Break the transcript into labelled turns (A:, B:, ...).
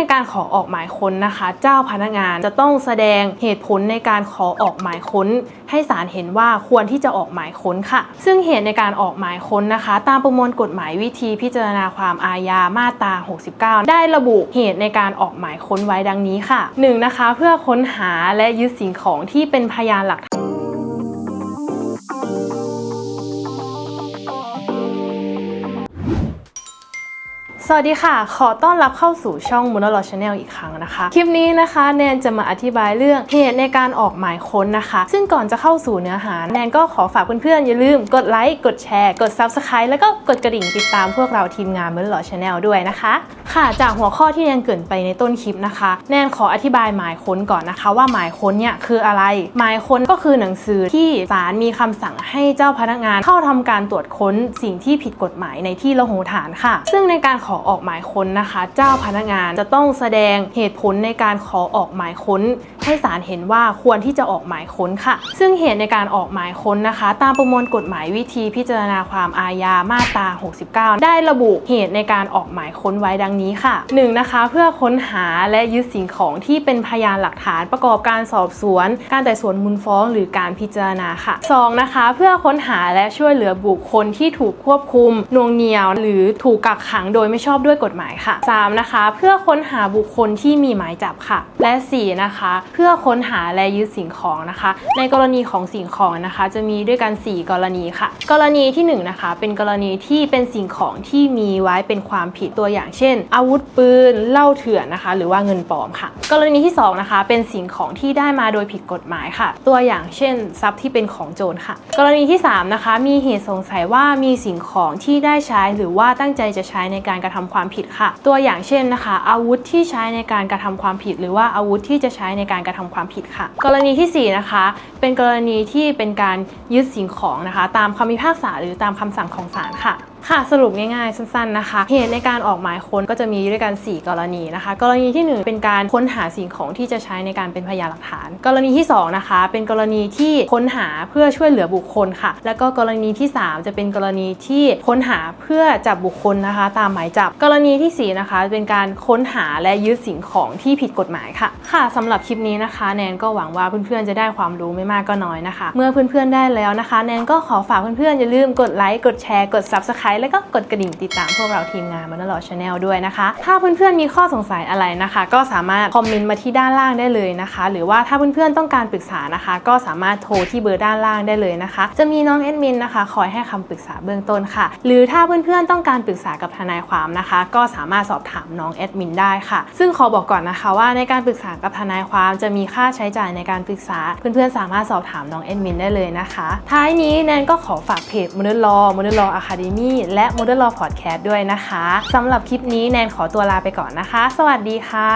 A: ในการขอออกหมายค้นนะคะ เจ้าพนักงานจะต้องแสดงเหตุผลในการขอออกหมายค้น ให้ศาลเห็นว่าควรที่จะออกหมายค้นค่ะ ซึ่งเหตุในการออกหมายค้นนะคะ ตามประมวลกฎหมายวิธีพิจารณาความอาญามาตรา 69 ได้ระบุเหตุในการออกหมายค้นไว้ดังนี้ค่ะ 1. นะคะเพื่อค้นหาและยึดสิ่งของที่เป็นพยานหลักฐาน สวัสดีค่ะ ขอต้อนรับเข้าสู่ช่อง m o n o l o Channel อีกครั้งนะคะ คลิปนี้นะคะแนนจะมาอธิบายเรื่องเหตุในการออกหมายค้นนะคะ ซึ่งก่อนจะเข้าสู่เนื้อหา แนนก็ขอฝากเพื่อนๆ อย่าลืมกดไลค์ กดแชร์ กด Subscribe แล้วก็กดกระดิ่งติดตามพวกเราทีมงาน m o n o l o Channel ด้วยนะคะ ค่ะ จากหัวข้อที่แนนเกินไปในต้นคลิปนะคะ แนนขออธิบายหมายค้นก่อนนะคะ ว่าหมายค้นเนี่ยคืออะไร หมายค้นก็คือหนังสือที่ศาลมีคำสั่งให้เจ้าพนักงานเข้าทำการตรวจค้นสิ่งที่ผิดกฎหมายในที่ละหูฐานค่ะ ซึ่งในการขออออกหมายค้นนะคะ เจ้าพนักงานจะต้องแสดงเหตุผลในการขอออกหมายค้น ให้ศาลเห็นว่าควรที่จะออกหมายค้นค่ะ ซึ่งเหตุในการออกหมายค้นนะคะ ตามประมวลกฎหมายวิธีพิจารณาความอาญามาตรา 69 ได้ระบุเหตุในการออกหมายค้นไว้ดังนี้ค่ะ 1. นะคะ เพื่อค้นหาและยึดสิ่งของที่เป็นพยานหลักฐานประกอบการสอบสวน การไต่สวนมูลฟ้อง หรือการพิจารณาค่ะ 2. นะคะ เพื่อค้นหาและช่วยเหลือบุคคลที่ถูกควบคุมนวงเหนียว หรือถูกกักขังโดยไม่ชอบด้วยกฎหมายค่ะ 3. นะคะ เพื่อค้นหาบุคคลที่มีหมายจับค่ะ และ 4. นะคะ เพื่อค้นหาและยึดสิ่งของนะคะ ในกรณีของสิ่งของนะคะ จะมีด้วยกัน 4 กรณีค่ะ กรณีที่ 1 นะคะ เป็นกรณีที่เป็นสิ่งของที่มีไว้เป็นความผิดตัวอย่างเช่น อาวุธปืนเหล้าเถื่อนนะคะ หรือว่าเงินปลอมค่ะ กรณีที่ 2 นะคะ เป็นสิ่งของที่ได้มาโดยผิดกฎหมายค่ะ ตัวอย่างเช่น ทรัพย์ที่เป็นของโจรค่ะ กรณีที่ 3 นะคะ มีเหตุสงสัยว่ามีสิ่งของที่ได้ใช้หรือว่าตั้งใจจะใช้ในการกระทำความผิดค่ะ ตัวอย่างเช่นนะคะ อาวุธที่ใช้ในการกระทำความผิด หรือว่าอาวุธที่จะใช้ในการกระทำความผิดค่ะ กรณีที่ 4 นะคะ เป็นกรณีที่เป็นการยึดสิ่งของนะคะ ตามคำพิพากษาหรือตามคำสั่งของศาลค่ะ ค่ะสรุปง่ายๆ สั้นๆนะคะ เหตุในการออกหมายค้นก็จะมีด้วยกัน 4 กรณีนะคะ กรณีที่ 1 เป็นการค้นหาสิ่งของที่จะใช้ในการเป็นพยานหลักฐาน กรณีที่ 2 นะคะ เป็นกรณีที่ค้นหาเพื่อช่วยเหลือบุคคลค่ะ แล้วก็กรณีที่ 3 จะเป็นกรณีที่ค้นหาเพื่อจับบุคคลนะคะ ตามหมายจับ กรณีที่ 4 นะคะ เป็นการค้นหาและยึดสิ่งของที่ผิดกฎหมายค่ะ ค่ะสำหรับคลิปนี้นะคะ แนนก็หวังว่าเพื่อนๆจะได้ความรู้ไม่มากก็น้อยนะคะ เมื่อเพื่อนๆได้แล้วนะคะ แนนก็ขอฝากเพื่อนๆอย่าลืมกดไลค์กดแชร์กด subscribe แล้วก็กดกระดิ่งติดตามพวกเราทีมงานมันลอชาแนลด้วยนะคะ ถ้าเพื่อนๆมีข้อสงสัยอะไรนะคะ ก็สามารถคอมเมนต์มาที่ด้านล่างได้เลยนะคะ หรือว่าถ้าเพื่อนๆต้องการปรึกษานะคะ ก็สามารถโทรที่เบอร์ด้านล่างได้เลยนะคะ จะมีน้องแอดมินนะคะ คอยให้คำปรึกษาเบื้องต้นค่ะ หรือถ้าเพื่อนๆต้องการปรึกษากับทนายความนะคะ ก็สามารถสอบถามน้องแอดมินได้ค่ะ ซึ่งขอบอกก่อนนะคะว่าในการปรึกษากับทนายความจะมีค่าใช้จ่ายในการปรึกษา เพื่อนๆสามารถสอบถามน้องแอดมินได้เลยนะคะ ท้ายนี้แนนก็ขอฝากเพจ Modern Law Modern Law Academy และ Modern Law Podcast ด้วยนะคะสำหรับคลิปนี้แนนขอตัวลาไปก่อนนะคะ สวัสดีค่ะ